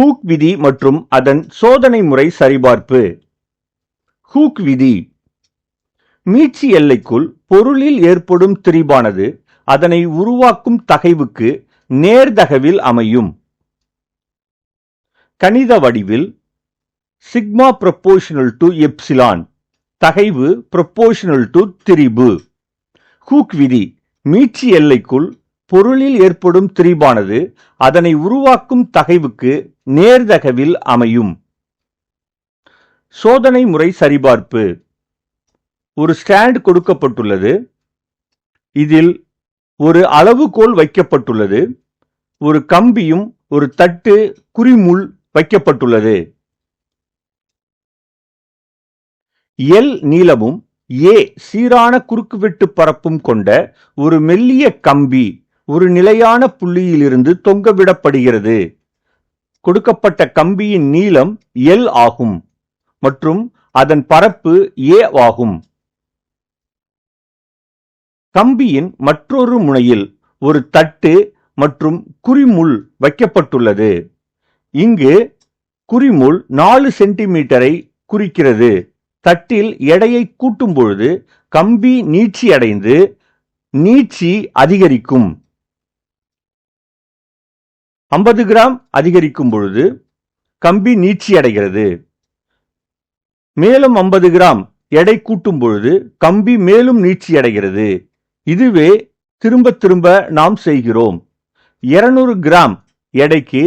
Hook விதி மற்றும் அதன் சோதனை முறை சரிபார்ப்பு. ஹூக் விதி. மீட்சி எல்லைக்குள் பொருளில் ஏற்படும் திரிபானது அதனை உருவாக்கும் தகைவுக்கு நேர்தகவில் அமையும். கணித வடிவில் சிக்மா ப்ரொப்போஷனல் டு எப்சிலான் தகைவு ப்ரொப்போஷனல் டு திரிபு. ஹூக் விதி. மீட்சி எல்லைக்குள் பொருளில் ஏற்படும் திரிபானது அதனை உருவாக்கும் தகைவுக்கு நேர்தகவில் அமையும். சோதனை முறை சரிபார்ப்பு. ஒரு ஸ்டாண்ட் கொடுக்கப்பட்டுள்ளது. இதில் ஒரு அளவுகோல் வைக்கப்பட்டுள்ளது. ஒரு கம்பியும் ஒரு தட்டு குறிமுள் வைக்கப்பட்டுள்ளது. எல் நீளமும் ஏ சீரான குறுக்குவெட்டு பரப்பும் கொண்ட ஒரு மெல்லிய கம்பி. ஒரு நிலையான புள்ளியிலிருந்து தொங்கவிடப்படுகிறது கொடுக்கப்பட்ட கம்பியின் நீளம் எல் ஆகும் மற்றும் அதன் பரப்பு ஏ ஆகும். கம்பியின் மற்றொரு முனையில் ஒரு தட்டு மற்றும் குறிமுள் வைக்கப்பட்டுள்ளது. இங்கு குறிமுள் நாலு சென்டிமீட்டரை குறிக்கிறது. தட்டில் எடையை கூட்டும் பொழுது கம்பி நீட்சி அடைந்து நீட்சி அதிகரிக்கும். ஐம்பது கிராம் அதிகரிக்கும் பொழுது கம்பி நீட்சி அடைகிறது மேலும் ஐம்பது கிராம் எடை கூட்டும் பொழுது கம்பி மேலும் நீட்சி அடைகிறது இதுவே திரும்ப திரும்ப நாம் செய்கிறோம். 200 கிராம் எடைக்கு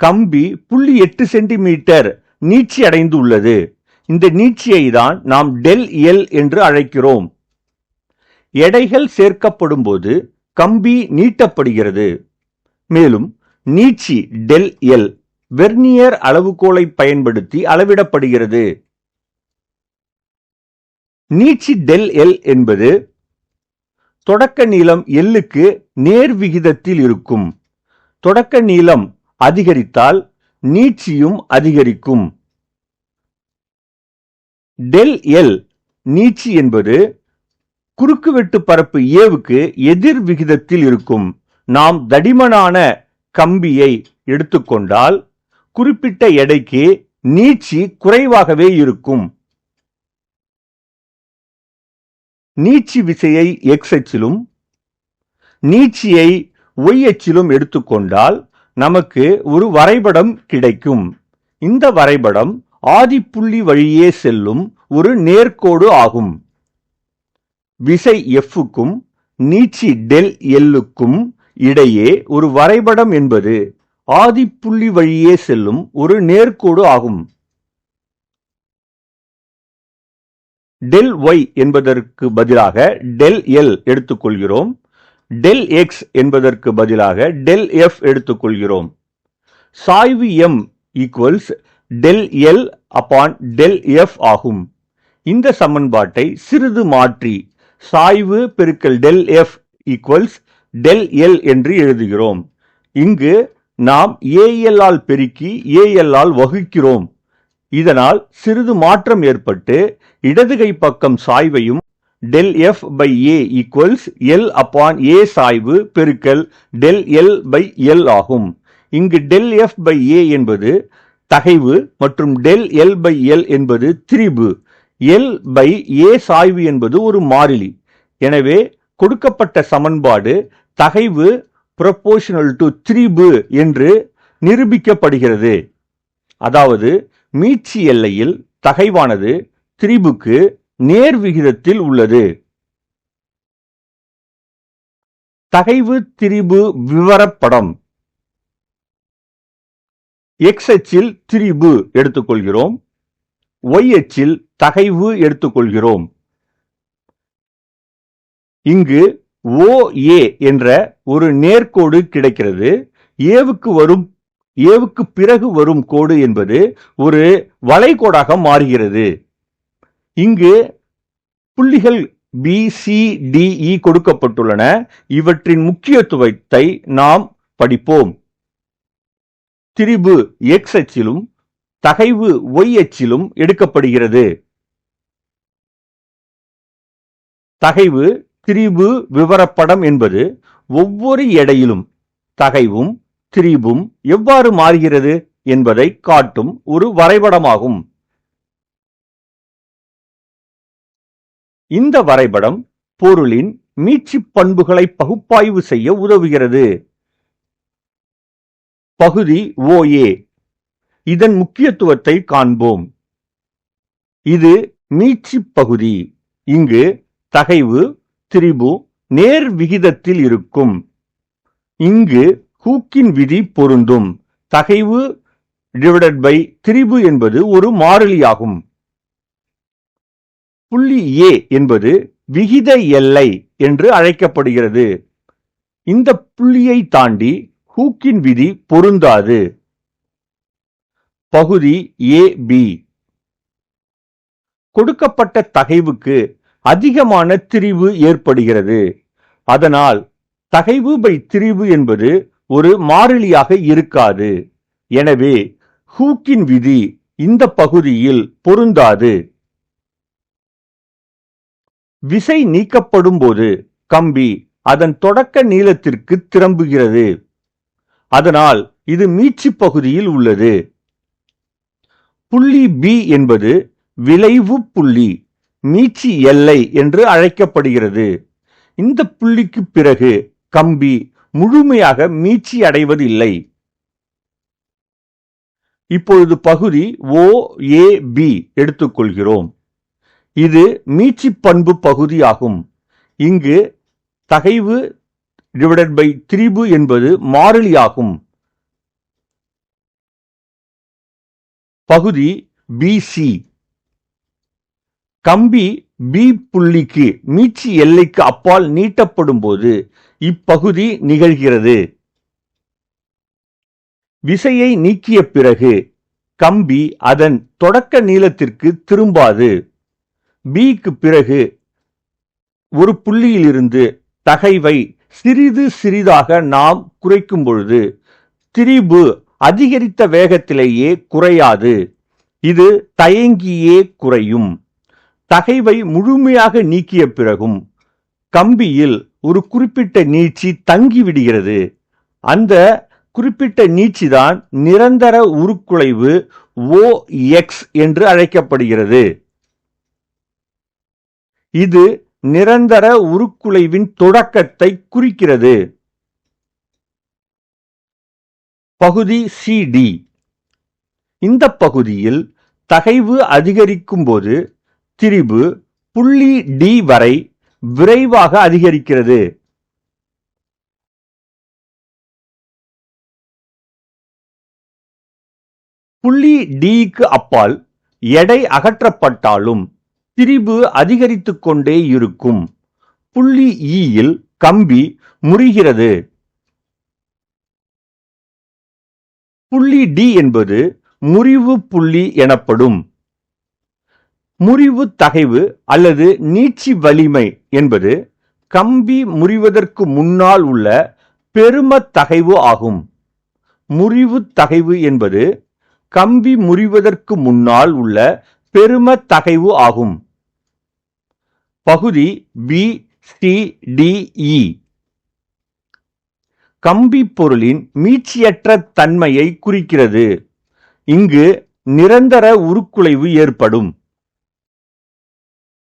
கம்பி புள்ளி எட்டு சென்டிமீட்டர் நீட்சி அடைந்துள்ளது இந்த நீட்சியை தான் நாம் டெல் எல் என்று அழைக்கிறோம். எடைகள் சேர்க்கப்படும் போது கம்பி நீட்டப்படுகிறது. மேலும் நீட்சி டெல் எல் வெர்னியர் அளவுகோலை பயன்படுத்தி அளவிடப்படுகிறது. நீட்சி டெல் எல் என்பது தொடக்க நீளம் எல்லுக்கு நேர் விகிதத்தில் இருக்கும். தொடக்க நீளம் அதிகரித்தால் நீட்சியும் அதிகரிக்கும். டெல் எல் நீட்சி என்பது குறுக்குவெட்டு பரப்பு ஏவுக்கு எதிர் விகிதத்தில் இருக்கும். நாம் தடிமனான கம்பியை எடுத்துக்கொண்டால் குறிப்பிட்ட எடைக்கு நீட்சி குறைவாகவே இருக்கும். நீட்சி விசையை எக்ஸ் அச்சிலும் நீட்சியை ஒய் அச்சிலும் எடுத்துக்கொண்டால் நமக்கு ஒரு வரைபடம் கிடைக்கும். இந்த வரைபடம் ஆதிப்புள்ளி வழியே செல்லும் ஒரு நேர்கோடு ஆகும். விசை எஃப்க்கும் நீட்சி டெல் எல்லுக்கும் இடையே ஒரு வரைபடம் என்பது ஆதிப்புள்ளி வழியே செல்லும் ஒரு நேர்கோடு ஆகும். டெல் ஒய் என்பதற்கு பதிலாக டெல் எல் எடுத்துக்கொள்கிறோம். டெல் எக்ஸ் என்பதற்கு பதிலாக டெல் எஃப் எடுத்துக்கொள்கிறோம். சாய்வு M equals del L upon del F ஆகும். இந்த சமன்பாட்டை சிறிது மாற்றி சாய்வு பெருக்கல் del F equals del L என்று எழுதுகிறோம். இங்கு நாம் ஏஎல் ஆல் பெருக்கி ஏஎல் ஆல் வகுக்கிறோம். இதனால் சிறிது மாற்றம் ஏற்பட்டு இடதுகை பக்கம் சாய்வையும் del F by A equals L upon A சாய்வு பெருக்கல் டெல் எல் பை எல் ஆகும். இங்கு டெல் எஃப் பை ஏ என்பது தகைவு மற்றும் டெல் எல் பை எல் என்பது திரிபு. எல் பை ஏ சாய்வு என்பது ஒரு மாறிலி. எனவே கொடுக்கப்பட்ட சமன்பாடு தகைவு ப்ரொபோஷனல் டு திரிபு என்று நிரூபிக்கப்படுகிறது. அதாவது மீட்சி எல்லையில் தகைவானது திரிபுக்கு நேர் விகிதத்தில் உள்ளது. தகைவு திரிபு விவரப்படம். எக்ஸ் அச்சில் திரிபு எடுத்துக்கொள்கிறோம். ஒய் அச்சில் தகைவு எடுத்துக்கொள்கிறோம். இங்கு ஓஏ என்ற ஒரு நேர்கோடு கிடைக்கிறது. ஏவுக்கு வரும் ஏவுக்கு பிறகு வரும் கோடு என்பது ஒரு வளைகோடாக மாறுகிறது. இங்கு புள்ளிகள் பி e கொடுக்கப்பட்டுள்ளன. இவற்றின் முக்கியத்துவத்தை நாம் படிப்போம். திரிபு எக்ஸ் அச்சிலும் தகைவு ஒய் அச்சிலும் எடுக்கப்படுகிறது. தகைவு திரிபு விவரப்படம் என்பது ஒவ்வொரு எடையிலும் தகைவும் திரிபும் எவ்வாறு மாறுகிறது என்பதை காட்டும் ஒரு வரைபடமாகும். இந்த வரைபடம் பொருளின் மீட்சி பண்புகளை பகுப்பாய்வு செய்ய உதவுகிறது. பகுதி ஓஏ இதன் முக்கியத்துவத்தை காண்போம். இது மீட்சி பகுதி. இங்கு தகைவு திரிபு நேர் விகிதத்தில் இருக்கும். இங்கு ஹூக்கின் விதி பொருந்தும். தகைவு டிவைடட் பை திரிபு என்பது ஒரு மாறிலியாகும். புள்ளி ஏ என்பது விகித எல்லை என்று அழைக்கப்படுகிறது. இந்த புள்ளியை தாண்டி ஹூக்கின் விதி பொருந்தாது. பகுதி ஏ பி கொடுக்கப்பட்ட தகைவுக்கு அதிகமான திரிவு ஏற்படுகிறது. அதனால் தகைவு பை திரிவு என்பது ஒரு மாறிலியாக இருக்காது. எனவே ஹூக்கின் விதி இந்த பகுதியில் பொருந்தாது. விசை நீக்கப்படும் போது கம்பி அதன் தொடக்க நீளத்திற்கு திரும்புகிறது. அதனால் இது மீட்சி பகுதியில் உள்ளது. புள்ளி பி என்பது விளைவு புள்ளி. மீச்சி எல்லை என்று அழைக்கப்படுகிறது. இந்த புள்ளிக்கு பிறகு கம்பி முழுமையாக மீட்சி அடைவதில்லை. இப்பொழுது பகுதி ஓ ஏ பி எடுத்துக்கொள்கிறோம். இது மீச்சி பண்பு பகுதியாகும். இங்கு தகைவு டிவைடட் பை திரிபு என்பது மாறிலியாகும். பகுதி பிசி கம்பி பி புள்ளிக்கு மீட்சி எல்லைக்கு அப்பால் நீட்டப்படும் போது இப்பகுதி நிகழ்கிறது. விசையை நீக்கிய பிறகு கம்பி அதன் தொடக்க நீளத்திற்கு திரும்பாது. பிக்கு பிறகு ஒரு புள்ளியிலிருந்து தகைவை சிறிது சிறிதாக நாம் குறைக்கும் பொழுது திரிபு அதிகரித்த வேகத்திலேயே குறையாது. இது தயங்கியே குறையும். தகைவை முழுமையாக நீக்கிய பிறகும் கம்பியில் ஒரு குறிப்பிட்ட நீட்சி தங்கிவிடுகிறது அந்த குறிப்பிட்ட நீட்சிதான் நிரந்தர உருக்குலைவு ஓ எக்ஸ் என்று அழைக்கப்படுகிறது. இது நிரந்தர உருக்குலைவின் தொடக்கத்தை குறிக்கிறது. பகுதி சிடி இந்த பகுதியில் தகைவு அதிகரிக்கும் போது திரிபு புள்ளி டி வரை விரைவாக அதிகரிக்கிறது. புள்ளி டிக்கு அப்பால் எடை அகற்றப்பட்டாலும் திரிபு அதிகரித்துக் கொண்டே இருக்கும். புள்ளி e ஈயில் கம்பி முறிகிறது. புள்ளி டி என்பது முறிவு புள்ளி எனப்படும். முறிவு தகைவு அல்லது நீட்சி வலிமை என்பது கம்பி முறிவதற்கு முன்னால் உள்ள பெரும தகைவு ஆகும். முறிவு தகைவு என்பது கம்பி முறிவதற்கு முன்னால் உள்ள பெரும தகைவு ஆகும். பகுதி பி சி டி e. கம்பி பொருளின் மீட்சியற்ற தன்மையை குறிக்கிறது. இங்கு நிரந்தர உருக்குலைவு ஏற்படும்.